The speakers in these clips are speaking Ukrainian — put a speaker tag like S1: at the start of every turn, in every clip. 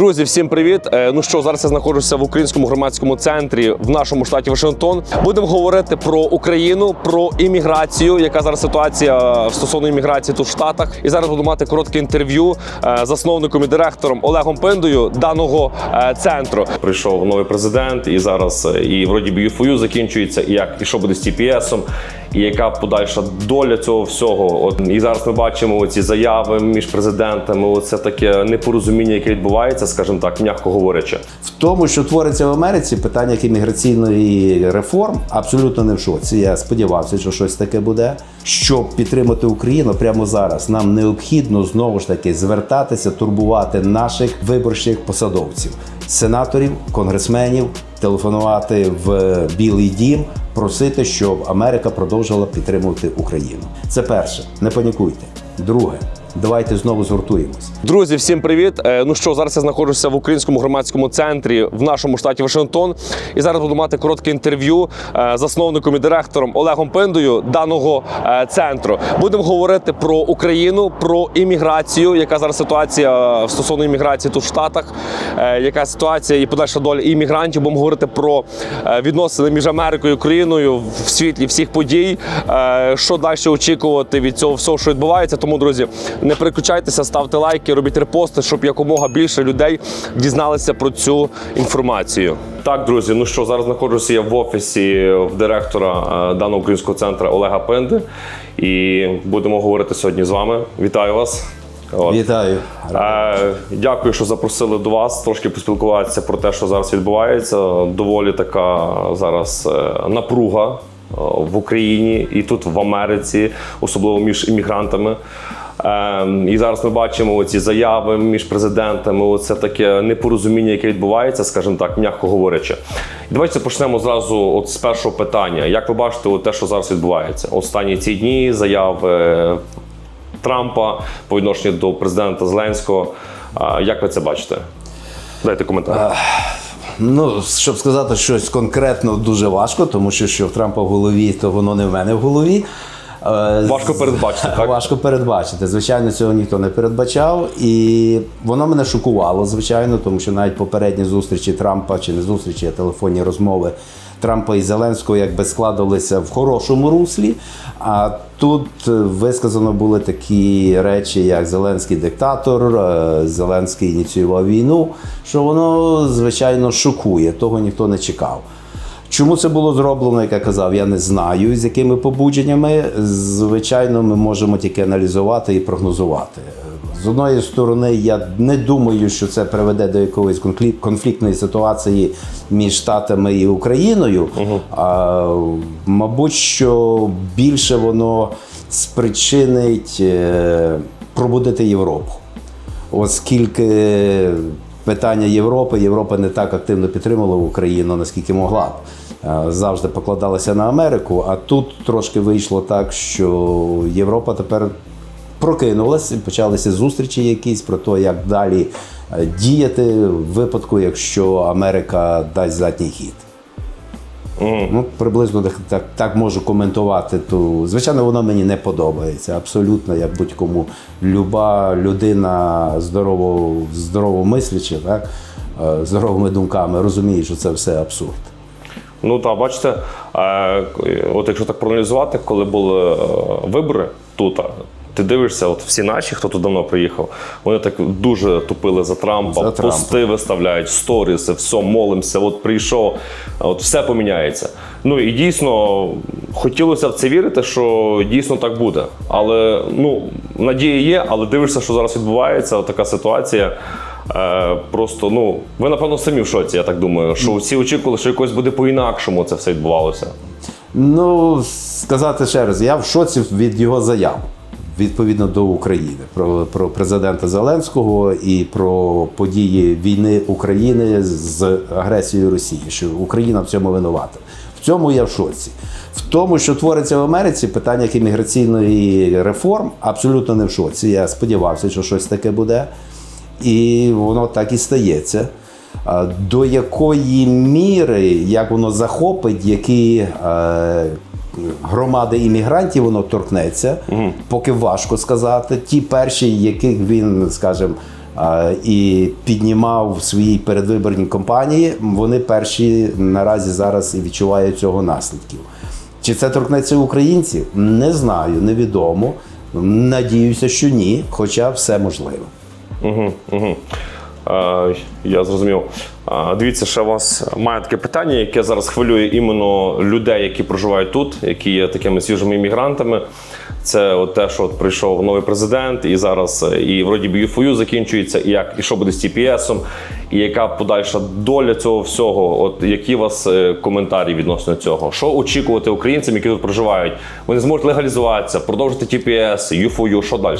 S1: Друзі, всім привіт! Е, Ну що, зараз я знаходжуся в українському громадському центрі в нашому штаті Вашингтон. Будемо говорити про Україну, про імміграцію, яка зараз ситуація стосовно імміграції тут в Штатах. І зараз буду мати коротке інтерв'ю е, засновником і директором Олегом Пиндою даного е, центру. Прийшов новий президент, і зараз е, і вроді UFOU закінчується, і як і що буде з TPS-ом, і яка подальша доля цього всього. От і зараз ми бачимо ці заяви між президентами. Оце таке непорозуміння, яке відбувається, скажімо так, м'яко говорячи.
S2: В тому, що твориться в Америці, питання імміграційної реформ абсолютно не в шоці. Я сподівався, що щось таке буде. Щоб підтримати Україну прямо зараз, нам необхідно знову ж таки звертатися, турбувати наших виборчих посадовців, сенаторів, конгресменів, телефонувати в Білий Дім, просити, щоб Америка продовжила підтримувати Україну. Це перше, не панікуйте. Друге, давайте знову згуртуємось.
S1: Друзі, всім привіт! Е, Ну що, зараз я знаходжуся в українському громадському центрі в нашому штаті Вашингтон. І зараз буду мати коротке інтерв'ю е, засновником і директором Олегом Пиндою даного е, центру. Будемо говорити про Україну, про імміграцію, яка зараз ситуація стосовно імміграції тут в Штатах, яка ситуація і подальша доля іммігрантів. Будемо говорити про відносини між Америкою і Україною в світлі всіх подій. Що далі очікувати від цього всього, що відбувається. Тому, друзі, не переключайтеся, ставте лайки, робіть репости, щоб якомога більше людей дізналися про цю інформацію. Так, друзі, ну що зараз знаходжуся я в офісі в директора е, даного українського центру Олега Пенди. І будемо говорити сьогодні з вами. Вітаю вас. От.
S2: Вітаю.
S1: Е, Дякую, що запросили до вас трошки поспілкуватися про те, що зараз відбувається. Доволі така зараз е, напруга е, в Україні і тут в Америці, особливо між іммігрантами. Е, І зараз ми бачимо ці заяви між президентами. Оце таке непорозуміння, яке відбувається, скажімо так, м'яко говорячи. Давайте почнемо зразу от з першого питання. Як ви бачите, от те, що зараз відбувається? Останні ці дні заяви Трампа по відношенню до президента Зеленського. Як ви це бачите? Дайте коментар.
S2: Ну, щоб сказати щось конкретно, дуже важко, тому що що в Трампа в голові, то воно не в мене в голові. Е,
S1: Важко передбачити, так?
S2: Важко передбачити. Звичайно, цього ніхто не передбачав. І воно мене шокувало, звичайно, тому що навіть попередні зустрічі Трампа чи не зустрічі, а телефонні розмови Трампа і Зеленського якби складалися в хорошому руслі. А тут е, висказано були такі речі, як Зеленський диктатор, е, Зеленський ініціював війну, що воно, звичайно, шокує. Того ніхто не чекав. Чому це було зроблено, як я казав, я не знаю, з якими побудженнями. Звичайно, ми можемо тільки аналізувати і прогнозувати. З одної сторони, я не думаю, що це приведе до якоїсь конфліктної ситуації між Штатами і Україною. А, мабуть, що більше воно спричинить е, пробудити Європу оскільки питання Європи, Європа не так активно підтримувала Україну, наскільки могла б. Е, Завжди покладалася на Америку, а тут трошки вийшло так, що Європа тепер прокинулась, почалися зустрічі якісь про те, як далі е, діяти в випадку, якщо Америка дасть задній хід. Ну, приблизно так, так, можу коментувати. То, звичайно, воно мені не подобається. Абсолютно, як будь-кому. Люба людина здорово, здорово мислячи, так, е, здоровими думками розуміє, що це все абсурд.
S1: Ну так, бачите, е, от якщо так проаналізувати, коли були е, вибори тут. Ти дивишся, от всі наші, хто тут давно приїхав, вони так дуже тупили за Трампа,
S2: За Трампа.
S1: пости виставляють, сторіси, все, молимося, от прийшов, от все поміняється. Ну і дійсно хотілося в це вірити, що дійсно так буде. Але ну, надія є, але дивишся, що зараз відбувається, от така ситуація. Е, просто, ну, ви напевно самі в шоці, я так думаю, що всі очікували, що якось буде по-інакшому це все відбувалося.
S2: Ну, сказати ще раз, я в шоці від його заяв відповідно до України про, про президента Зеленського і про події війни України з агресією Росії, що Україна в цьому винувата. В цьому я в шоці. В тому, що твориться в Америці, питання імміграційної реформ абсолютно не в шоці. Я сподівався, що щось таке буде. І воно так і стається. До якої міри, як воно захопить, які е, громади іммігрантів воно торкнеться, поки важко сказати. Ті перші, яких він, скажімо, і піднімав в своїй передвиборній кампанії, вони перші наразі зараз і відчувають цього наслідків. Чи це торкнеться українців? Не знаю, невідомо. Надіюся, що ні, хоча все можливо.
S1: Угу, угу. Я зрозумів. Дивіться, ще у вас має таке питання, яке зараз хвилює іменно людей, які проживають тут, які є такими свіжими іммігрантами. Це от те, що от прийшов новий президент, і зараз е, і вроді ЮФОЮ закінчується, і як і що буде з TPS, і яка подальша доля цього всього. От які у вас е, коментарі відносно цього? Що очікувати українцям, які тут проживають? Вони зможуть легалізуватися, продовжити TPS, ЮФОЮ, що далі?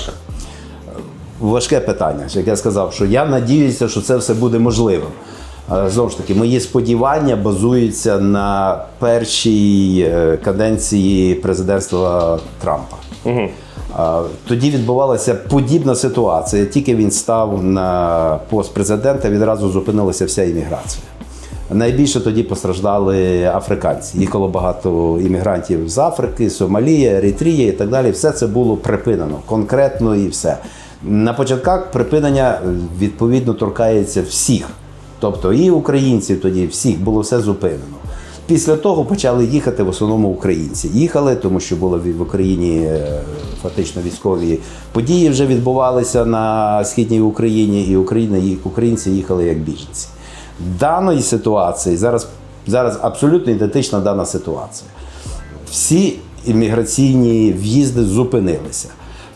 S2: Важке питання. Як я сказав, що я надіюся, що це все буде можливим. Знову ж таки, мої сподівання базуються на першій е, каденції президентства Трампа. А, Тоді відбувалася подібна ситуація. Тільки він став на пост президента, відразу зупинилася вся імміграція. Найбільше тоді постраждали африканці. Їхало багато іммігрантів з Африки, Сомалія, Ерітрія і так далі. Все це було припинено конкретно і все. На початках припинення е, відповідно торкається всіх, тобто і українців тоді, всіх було все зупинено. Після того почали їхати в основному українці. Їхали, тому що були в Україні е, фактично військові події вже відбувалися на східній Україні, і Україна, і українці їхали як біженці. Даної ситуації зараз, зараз абсолютно ідентична дана ситуація. Всі імміграційні в'їзди зупинилися.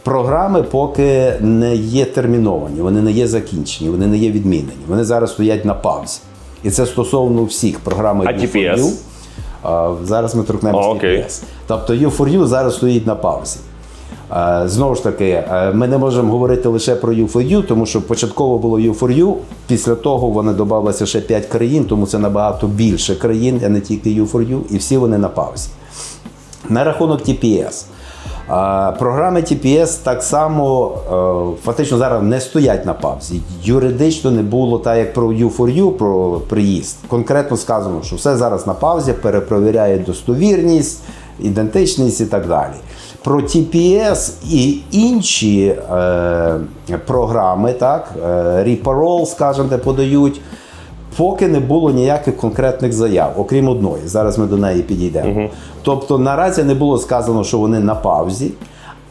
S2: Програми поки не є терміновані, вони не є закінчені, вони не є відмінені. Вони зараз стоять на паузі. І це стосовно всіх програми
S1: А
S2: U4U. Зараз ми торкнемося. TPS. Тобто U4U зараз стоїть на паузі. Знову ж таки, ми не можемо говорити лише про U4U, тому що початково було U4U, після того вони додалося ще 5 країн, тому це набагато більше країн, а не тільки U4U, і всі вони на паузі. На рахунок TPS. Програми TPS так само е, фактично зараз не стоять на паузі. Юридично не було так, як про U4U, про приїзд. Конкретно сказано, що все зараз на паузі, перепровіряють достовірність, ідентичність і так далі. Про TPS і інші е, програми, так, е, Reparole, скажімо, де подають. Поки не було ніяких конкретних заяв, окрім одної. Зараз ми до неї підійдемо. Тобто наразі не було сказано, що вони на паузі,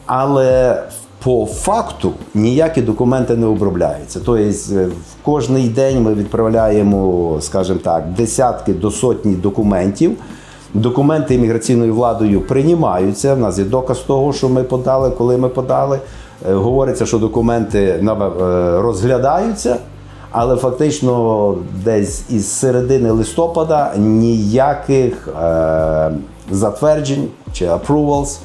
S2: але по факту ніякі документи не обробляються. Тобто в кожний день ми відправляємо, скажімо так, десятки до сотні документів. Документи імміграційною владою приймаються. У нас є доказ того, що ми подали, коли ми подали. Е, Говориться, що документи е, розглядаються. Але фактично десь із середини листопада ніяких е, затверджень чи approvals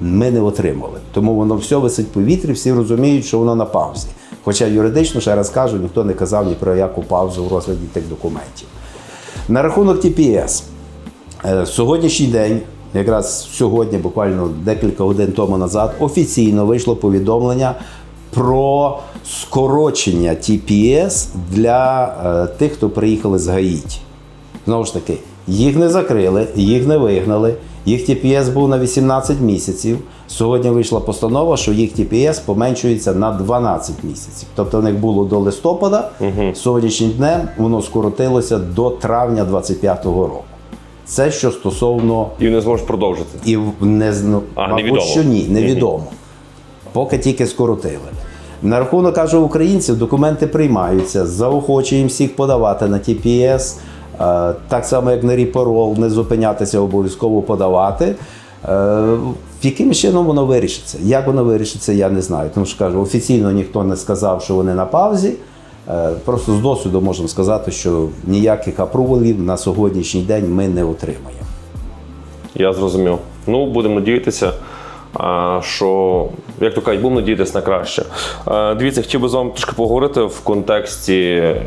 S2: ми не отримали. Тому воно все висить в повітрі, всі розуміють, що воно на паузі. Хоча юридично, ще раз кажу, ніхто не казав ні про яку паузу в розгляді тих документів. На рахунок TPS. Е, Сьогоднішній день, якраз сьогодні, буквально декілька годин тому назад, офіційно вийшло повідомлення про скорочення TPS для е, тих, хто приїхали з Гаїті. Знову ж таки, їх не закрили, їх не вигнали. Їх TPS був на 18 місяців. Сьогодні вийшла постанова, що їх TPS поменшується на 12 місяців. Тобто в них було до листопада, сьогоднішнім днем воно скоротилося до травня 2025 року. Це що стосовно
S1: І вони зможуть продовжити.
S2: і не зно-
S1: А,
S2: мабуть,
S1: невідомо.
S2: що ні, невідомо. Поки тільки скоротили. На рахунок кажу українців, документи приймаються, заохочуємо всіх подавати на TPS. е, Так само, як на ріпарол, не зупинятися, обов'язково подавати. Е, Яким чином воно вирішиться? Як воно вирішиться, я не знаю. Тому що кажу, офіційно ніхто не сказав, що вони на паузі. Е, Просто з досвіду можемо сказати, що ніяких апрувалів на сьогоднішній день ми не отримаємо.
S1: Я зрозумів. Ну, будемо надіятися, що, як то кажуть, будемо надіятися на краще. Дивіться, хотів би з вами трошки поговорити в контексті е,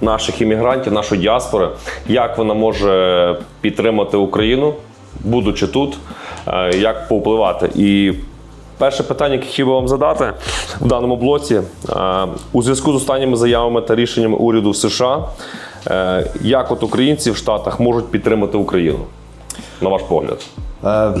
S1: наших іммігрантів, нашої діаспори, як вона може підтримати Україну, будучи тут, е, як повпливати. І перше питання, яке хотів би вам задати в даному блоці, е, у зв'язку з останніми заявами та рішеннями уряду США, е, як от українці в Штатах можуть підтримати Україну, на ваш погляд?
S2: Е,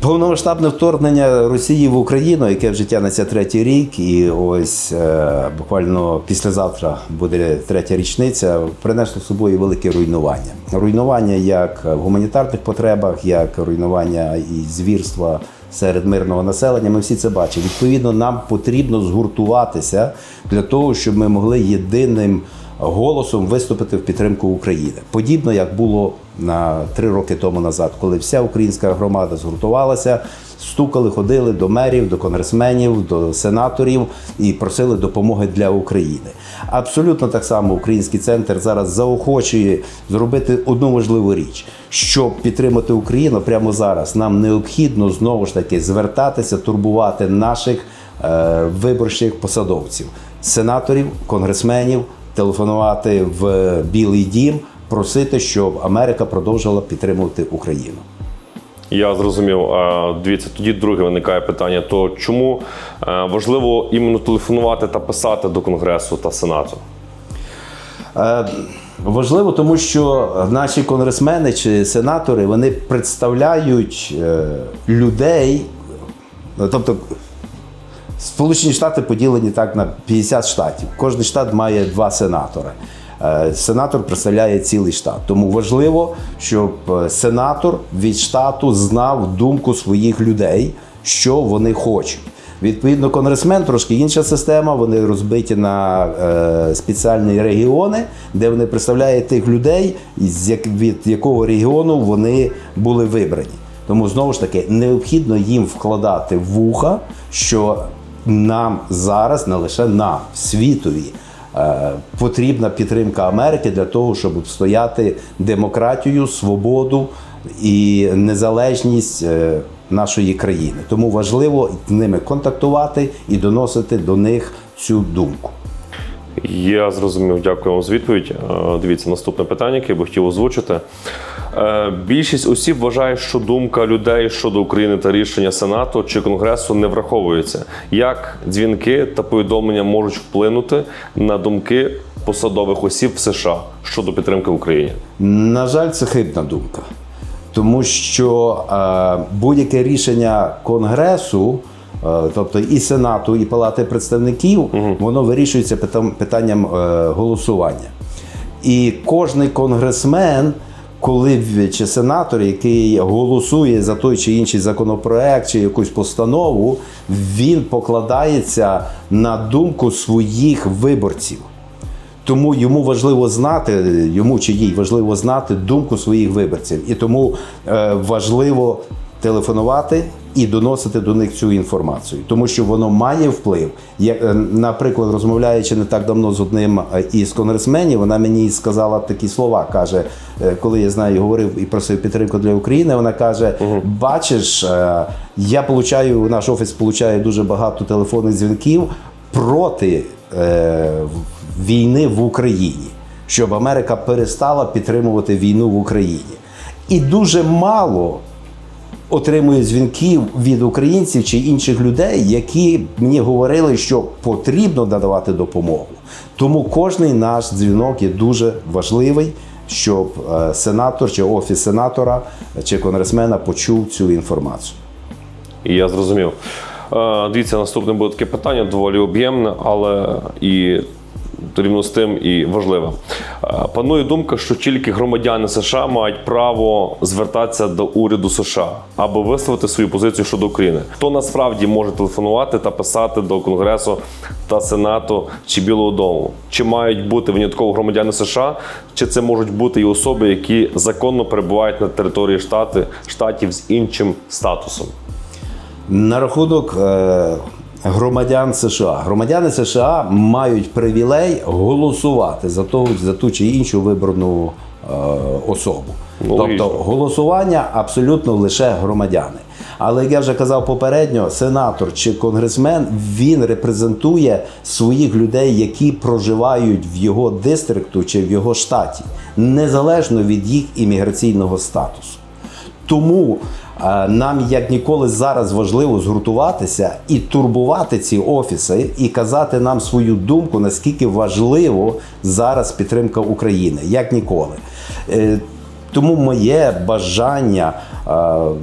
S2: Повномасштабне вторгнення Росії в Україну, яке вже тягнеться третій рік, і ось е, буквально післязавтра буде третя річниця, принесло з собою велике руйнування. Руйнування як в гуманітарних потребах, як руйнування і звірства серед мирного населення. Ми всі це бачимо. Відповідно, нам потрібно згуртуватися для того, щоб ми могли єдиним голосом виступити в підтримку України. Подібно як було на три роки тому назад, коли вся українська громада згуртувалася, стукали, ходили до мерів, до конгресменів, до сенаторів і просили допомоги для України. Абсолютно так само український центр зараз заохочує зробити одну важливу річ, щоб підтримати Україну прямо зараз. Нам необхідно знову ж таки звертатися, турбувати наших е, виборчих посадовців, сенаторів, конгресменів, телефонувати в Білий Дім, просити, щоб Америка продовжила підтримувати Україну.
S1: Я зрозумів. А, Дивіться, тоді друге виникає питання: то чому е, важливо іменно телефонувати та писати до Конгресу та Сенату?
S2: Е, Важливо, тому що наші конгресмени чи сенатори вони представляють е, людей, тобто Сполучені Штати поділені так на 50 штатів. Кожен штат має два сенатори. Е, Сенатор представляє цілий штат. Тому важливо, щоб е, сенатор від штату знав думку своїх людей, що вони хочуть. Відповідно, конгресмен трошки інша система. Вони розбиті на е, спеціальні регіони, де вони представляють тих людей, від якого регіону вони були вибрані. Тому знову ж таки необхідно їм вкладати вуха, що нам зараз, не лише нам, світові, е, потрібна підтримка Америки для того, щоб обстояти демократію, свободу і незалежність е, нашої країни. Тому важливо з ними контактувати і доносити до них цю думку.
S1: Я зрозумів, дякую вам за відповідь. Е, Дивіться, наступне питання, яке я би хотів озвучити. Е, Більшість осіб вважає, що думка людей щодо України та рішення Сенату чи Конгресу не враховується. Як дзвінки та повідомлення можуть вплинути на думки посадових осіб в США щодо підтримки України?
S2: На жаль, це хибна думка, тому що е, будь-яке рішення Конгресу, е, тобто і Сенату, і Палати представників, воно вирішується питанням голосування. І кожний конгресмен, коли чи сенатор, який голосує за той чи інший законопроект чи якусь постанову, він покладається на думку своїх виборців. Тому йому важливо знати, йому чи їй важливо знати думку своїх виборців. І тому е, важливо телефонувати і доносити до них цю інформацію, тому що воно має вплив. Я, е, наприклад, розмовляючи не так давно з одним е, із конгресменів, вона мені сказала такі слова. каже, е, коли я з нею говорив і просив підтримку для України, вона каже: Бачиш, я получаю, наш офіс получає дуже багато телефонних дзвінків проти е, війни в Україні, щоб Америка перестала підтримувати війну в Україні. І дуже мало отримую дзвінків від українців чи інших людей, які мені говорили, що потрібно надавати допомогу. Тому кожний наш дзвінок є дуже важливий, щоб е, сенатор чи офіс сенатора чи конгресмена почув цю інформацію.
S1: І я зрозумів. Е, Дивіться, наступне буде таке питання, доволі об'ємне, але і рівно з тим і важливе. Е, Панує думка, що тільки громадяни США мають право звертатися до уряду США або висловити свою позицію щодо України. Хто насправді може телефонувати та писати до Конгресу та Сенату чи Білого Дому? Чи мають бути винятково громадяни США, чи це можуть бути і особи, які законно перебувають на території штати, штатів з іншим статусом?
S2: На рахунок е, громадян США. Громадяни США мають привілей голосувати за ту, за ту чи іншу вибрану е, особу.
S1: Ну,
S2: тобто голосування абсолютно лише громадяни. Але як я вже казав попередньо, сенатор чи конгресмен він репрезентує своїх людей, які проживають в його дистрикту чи в його штаті, незалежно від їх імміграційного статусу. Тому нам як ніколи зараз важливо згуртуватися і турбувати ці офіси, і казати нам свою думку, наскільки важливо зараз підтримка України, як ніколи. Тому моє бажання е,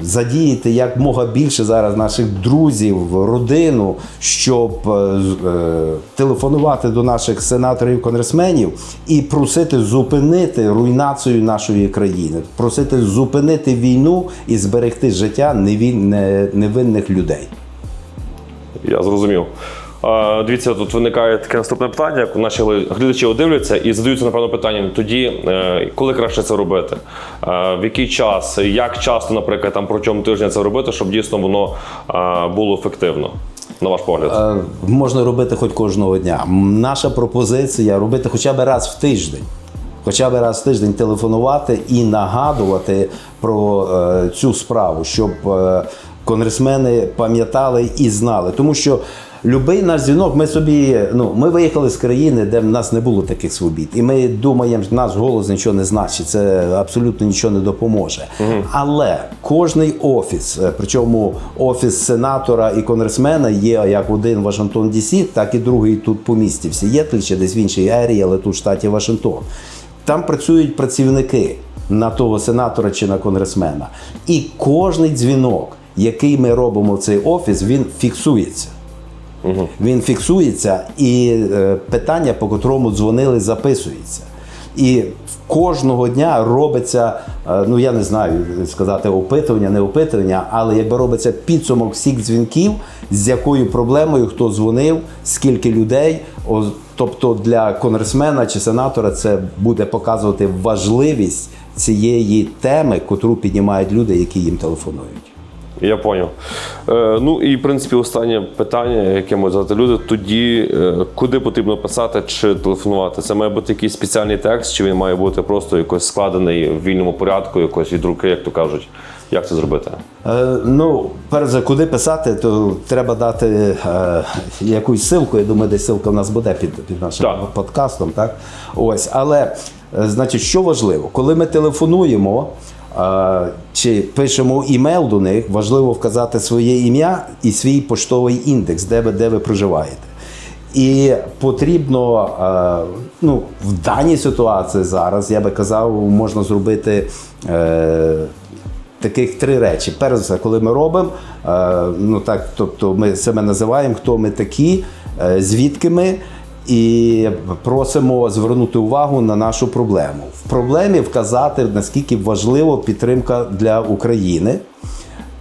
S2: задіяти як мога більше зараз наших друзів, родину, щоб е, е, телефонувати до наших сенаторів, конгресменів і просити зупинити руйнацію нашої країни, просити зупинити війну і зберегти життя невинних людей.
S1: Я зрозумів. Дивіться, тут виникає таке наступне питання, як наші глядачі дивляться і задаються, напевно, питанням тоді, е, коли краще це робити, Е, в який час, як часто, наприклад, там протягом тижня це робити, щоб дійсно воно е, було ефективно, на ваш погляд.
S2: Можна робити хоч кожного дня. Наша пропозиція робити хоча б раз в тиждень. Хоча б раз в тиждень телефонувати і нагадувати про е, цю справу, щоб е, конгресмени пам'ятали і знали. Тому що Любий наш дзвінок, ми собі, ну, ми виїхали з країни, де в нас не було таких свобід. І ми думаємо, що наш голос нічого не значить, це абсолютно нічого не допоможе. Але кожний офіс, е, причому офіс сенатора і конгресмена є як один в Вашингтон Дісі, так і другий тут по місті в Сієтлі чи десь в іншій ерії, але тут в штаті Вашингтон. Там працюють працівники на того сенатора чи на конгресмена. І кожний дзвінок, який ми робимо в цей офіс, він фіксується. Він фіксується, і е, питання, по котрому дзвонили, записується. І кожного дня робиться, е, ну я не знаю сказати опитування, не опитування, але якби робиться підсумок всіх дзвінків, з якою проблемою хто дзвонив, скільки людей. О, Тобто для конгресмена чи сенатора це буде показувати важливість цієї теми, котру піднімають люди, які їм телефонують.
S1: Я поняв. Е, ну і в принципі останнє питання, яке можуть задати люди, тоді е, куди потрібно писати чи телефонувати? Це має бути якийсь спеціальний текст, чи він має бути просто якось складений в вільному порядку, якось від руки, як то кажуть. Як це зробити?
S2: Е, ну, перш за куди писати, то треба дати е, якусь ссылку. Я думаю, десь ссылка в нас буде під, під нашим
S1: Так.
S2: подкастом. Так? Ось, але, е, значить, що важливо, коли ми телефонуємо чи пишемо імейл до них, важливо вказати своє ім'я і свій поштовий індекс, де ви, де ви проживаєте. І потрібно ну, в даній ситуації зараз, я би казав, можна зробити е, таких три речі. Перш за все, коли ми робимо, е, ну так, тобто ми себе називаємо, хто ми такі, е, звідки ми. І просимо звернути увагу на нашу проблему. В проблемі вказати, наскільки важлива підтримка для України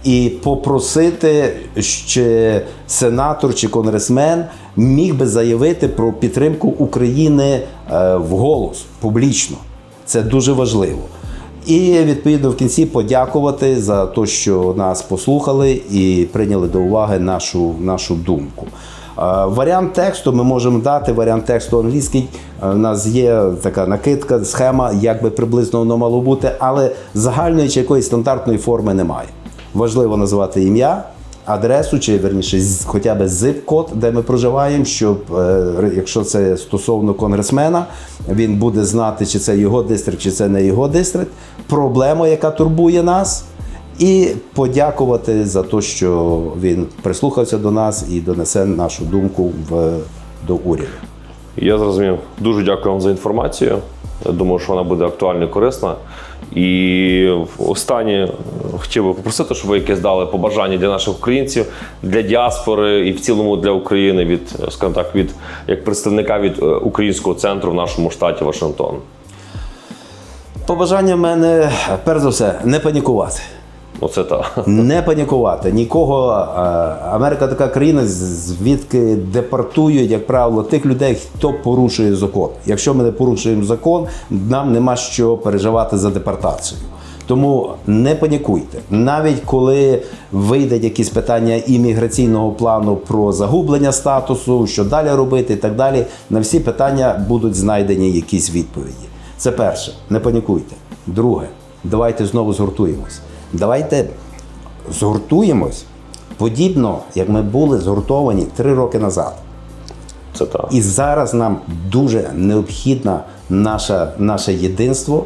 S2: і попросити, що сенатор чи конгресмен міг би заявити про підтримку України е, вголос публічно. Це дуже важливо. І відповідно в кінці подякувати за те, що нас послухали і прийняли до уваги нашу, нашу думку. Е, Варіант тексту ми можемо дати. Варіант тексту англійський. Е, У нас є така накидка, схема, як би приблизно воно мало бути, але загальної чи якоїсь стандартної форми немає. Важливо називати ім'я, адресу, чи верніше, хоча б зип-код, де ми проживаємо, щоб е, якщо це стосовно конгресмена, він буде знати, чи це його дистрикт, чи це не його дистрикт, проблема, яка турбує нас. І подякувати за те, що він прислухався до нас і донесе нашу думку в, до уряду.
S1: Я зрозумів. Дуже дякую вам за інформацію. Я думаю, що вона буде актуальна і корисна. І останнє хотів би попросити, щоб ви якесь дали побажання для наших українців, для діаспори і в цілому для України від, скажімо так, від як представника від е, українського центру в нашому штаті Вашингтон.
S2: Побажання в мене, перш за все, не панікувати.
S1: Оце так.
S2: Не панікувати. Нікого. е, Америка така країна, звідки депортують, як правило, тих людей, хто порушує закон. Якщо ми не порушуємо закон, нам нема що переживати за депортацію. Тому не панікуйте. Навіть коли вийдуть якісь питання імміграційного плану про загублення статусу, що далі робити і так далі, на всі питання будуть знайдені якісь відповіді. Це перше, не панікуйте. Друге, давайте знову згуртуємось. Давайте згуртуємось подібно, як ми були згуртовані три роки назад.
S1: Це так.
S2: І зараз нам дуже необхідно наше, наше єдинство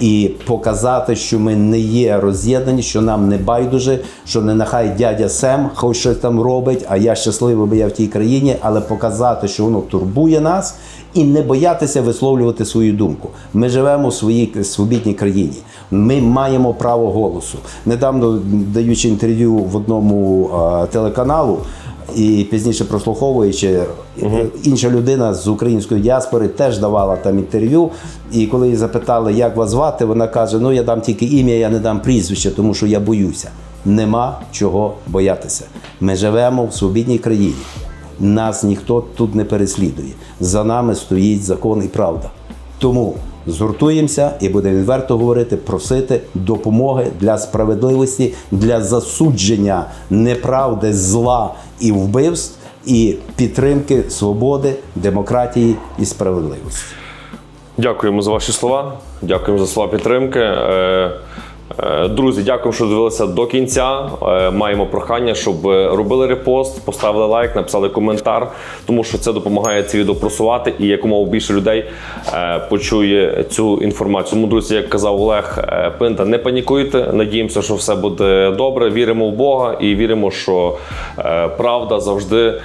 S2: і показати, що ми не є роз'єднані, що нам не байдуже, що не нехай дядя Сем хоч щось там робить, а я щасливий, бо я в тій країні, але показати, що воно турбує нас, і не боятися висловлювати свою думку. Ми живемо в своїй свобідній країні. Ми маємо право голосу. Недавно даючи інтерв'ю в одному а, телеканалу. І пізніше прослуховуючи, інша людина з української діаспори теж давала там інтерв'ю. І коли її запитали, як вас звати, вона каже: Ну я дам тільки ім'я, я не дам прізвище, тому що я боюся. Нема чого боятися. Ми живемо в свобідній країні. Нас ніхто тут не переслідує. За нами стоїть закон і правда. Тому згуртуємося і будемо відверто говорити, просити допомоги для справедливості, для засудження неправди, зла і вбивств, і підтримки свободи, демократії і справедливості.
S1: Дякуємо за ваші слова. Дякуємо за слова підтримки. Е, Друзі, дякуємо, що дивилися до кінця. Е, Маємо прохання, щоб робили репост, поставили лайк, написали коментар, тому що це допомагає це відео просувати і якомога більше людей е, почує цю інформацію. Тому, друзі, як казав Олег Пинта, не панікуйте. Надіємося, що все буде добре. Віримо в Бога і віримо, що правда завжди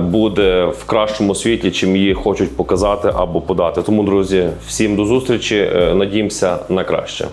S1: буде в кращому світі, чим її хочуть показати або подати. Тому, друзі, всім до зустрічі. Надіємося на краще.